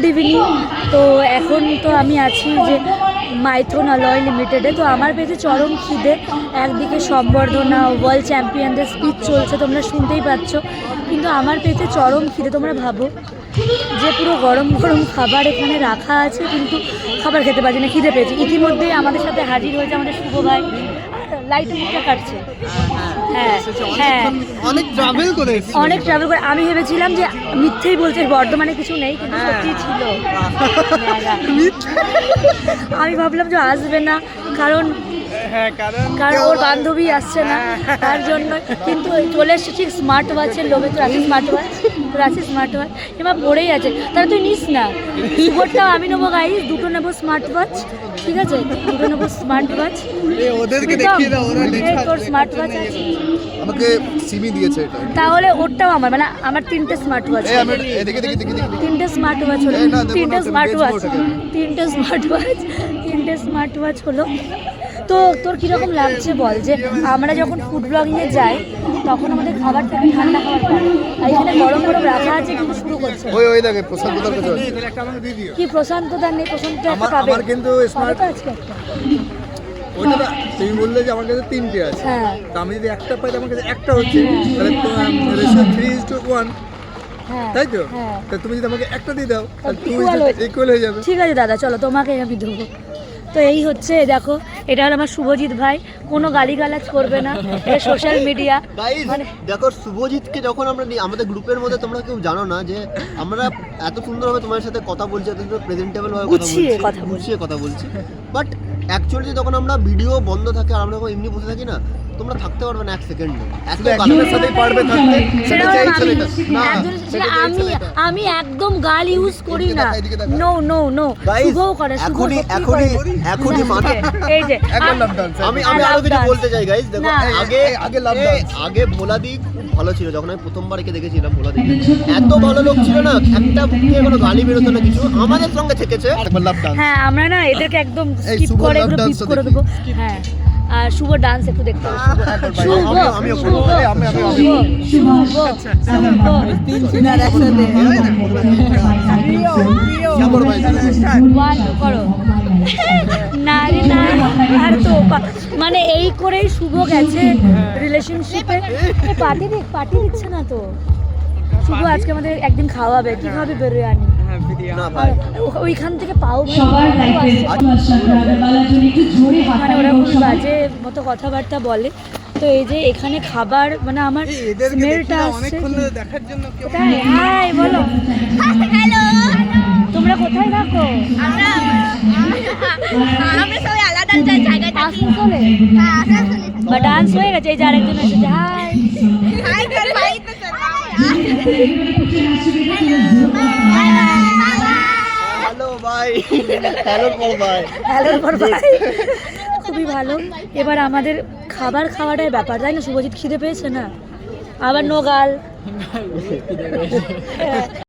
Good evening. তো এখন তো আমি আছি যে মাইথন অলয় লিমিটেডে। তো আমার পেয়েছে চরম খিদে। একদিকে সম্বর্ধনা ওয়ার্ল্ড চ্যাম্পিয়নদের স্পিচ চলছে, তোমরা শুনতেই পাচ্ছ। কিন্তু আমার পেয়েছে চরম খিদে, তোমরা ভাবো যে পুরো গরম গরম খাবার এখানে রাখা আছে, কিন্তু খাবার খেতে পারছি না, খিদে পেয়েছি। ইতিমধ্যে আমাদের সাথে হাজির হয়েছে আমাদের শুভ ভাই। লাইট মুখটা কাটছে। হ্যাঁ হ্যাঁ অনেক ট্রাভেল করে অনেক ট্রাভেল করে। আমি ভেবেছিলাম যে মিথ্যেই বলছে বর্ধমানে কিছু নেই কিন্তু সত্যি ছিল। আমি ভাবলাম যে আসবে না কারণ হ্যাঁ কারণ ওর বান্ধবী আসছে না তার জন্য কিন্তু চলে এসছে ঠিক স্মার্ট ওয়াচের লোভে তো আছে স্মার্ট ওয়াচ তো আছে স্মার্ট ওয়াচ এবার পড়েই আছে। তাহলে তুই নিস না। শুভরটাও আমি নেব গাইস দুটো নেব স্মার্ট ওয়াচ ঠিক আছে? দুটো নেব স্মার্ট ওয়াচ ওদেরকে দেখিয়ে দাও ওরা তোর স্মার্ট ওয়াচ আছে। আমাকে সিমি দিয়েছে এটা। তাহলে ওরটাও আমার মানে আমার তিনটে স্মার্ট ওয়াচ এদিকে দেখি দেখি তিনটে স্মার্ট ওয়াচ হলো তিনটে স্মার্ট ওয়াচ তিনটে স্মার্ট ওয়াচ তিনটে স্মার্ট ওয়াচ হলো। তো তোর কীরকম লাগছে বল যে আমরা যখন ফুড ব্লগিংয়ে যাই তখন আমাদের খাবার থেকে ঠান্ডা খাবার পাই আর এখানে গরম গরম রাখা আছে। কিন্তু শুরু করছে ওই ওই দেখে প্রশান্ত দার কাছে আছে। এদের একটা আমাকে দিয়ে দিও কি প্রশান্ত দার নেই? প্রশান্ত একটা পাবে। আমার কিন্তু পাবে আজকে একটা। ওইটা তুমি বললে যে আমার কাছে তিনটে আছে। হ্যাঁ। তা আমি যদি একটা পাই তো আমার কাছে একটা হচ্ছে। তাহলে তো ratio three is to one হ্যাঁ তাই তো? হ্যাঁ। তা তুমি যদি আমাকে একটা দিয়ে দাও তাহলে হয়ে- ইকুয়াল হয়ে যাবে। ঠিক আছে দাদা চলো তোমাকে আমি দেবো। তো এই হচ্ছে দেখো এটা হলো আমার শুভজিৎ ভাই। কোনো গালিগালাজ করবে না এটা সোশ্যাল মিডিয়া মানে দেখো শুভজিৎকে যখন আমরা আমাদের গ্রুপের মধ্যে তোমরা কেউ জানো না যে আমরা এত সুন্দরভাবে তোমার সাথে কথা বলছি এত প্রেজেন্টেবল ভাবে কথা বলছি কথা বলছি। বাট অ্যাকচুয়ালি যখন আমরা ভিডিও বন্ধ থাকে আর আমরা যখন এমনি বসে থাকি না তোমরা থাকতে পারবে না এক সেকেন্ড শুধু একজনের সাথেই পারবে থাকতে সেটা আমি ছেলেটা। না আমি আমি একদম গাল ইউজ করি না। নো নো নো শুভও করে শুভ এখনই সত্যি এখনই এখনই মাথা এই যে আমি আমি আরও কিছু বলতে চাই গাইজ দেখো আগে আগে এই, আগে ভোলাদি খুব ভালো ছিল। যখন আমি প্রথমবার একে দেখেছিলাম ভোলাদি এত ভালো লোক ছিল না একটা মুখে কোনো গালি বেরোতো না কিছু আমাদের সঙ্গে থেকেছে। একবার লাভ ডান্স হ্যাঁ আমরা না এদেরকে একদম স্কিপ করে এগুলো পিক করে দেখি। দেবো। হ্যাঁ আর শুভ ডান্স একটু দেখতে হবে। শুভ শুভ শুভ না রে না আর তো মানে এই করেই শুভ গেছে রিলেশনশিপে পার্টি দিক পার্টি দিচ্ছে না তো। শুভ আজকে আমাদের একদিন খাওয়াবে কি খাওয়াবে বিরিয়ানি হ্যাঁ না আর ওইখান থেকে পাও মানে ওরা খুব বাজে মতো কথাবার্তা বলে। তো এই যে এখানে খাবার মানে আমার স্মেলটা আসছে দেখার জন্য হাই বলো। হ্যালো। তোমরা কোথায় থাকো আমরা আমরা সবাই আলাদা আলাদা জায়গায় থাকি আসানসোলে হ্যাঁ আসানসোলে বা ডান্স হয়ে গেছে এই যে আরেকজন এসেছে হাই হাই কর ভাই তো হ্যালো ভাই হ্যালো পল ভাই হ্যালোর পর ভাই খুবই ভালো এবার আমাদের খাবার খাওয়াটাই ব্যাপার তাই না শুভজিৎ খিদে পেয়েছে না আবার নো গাল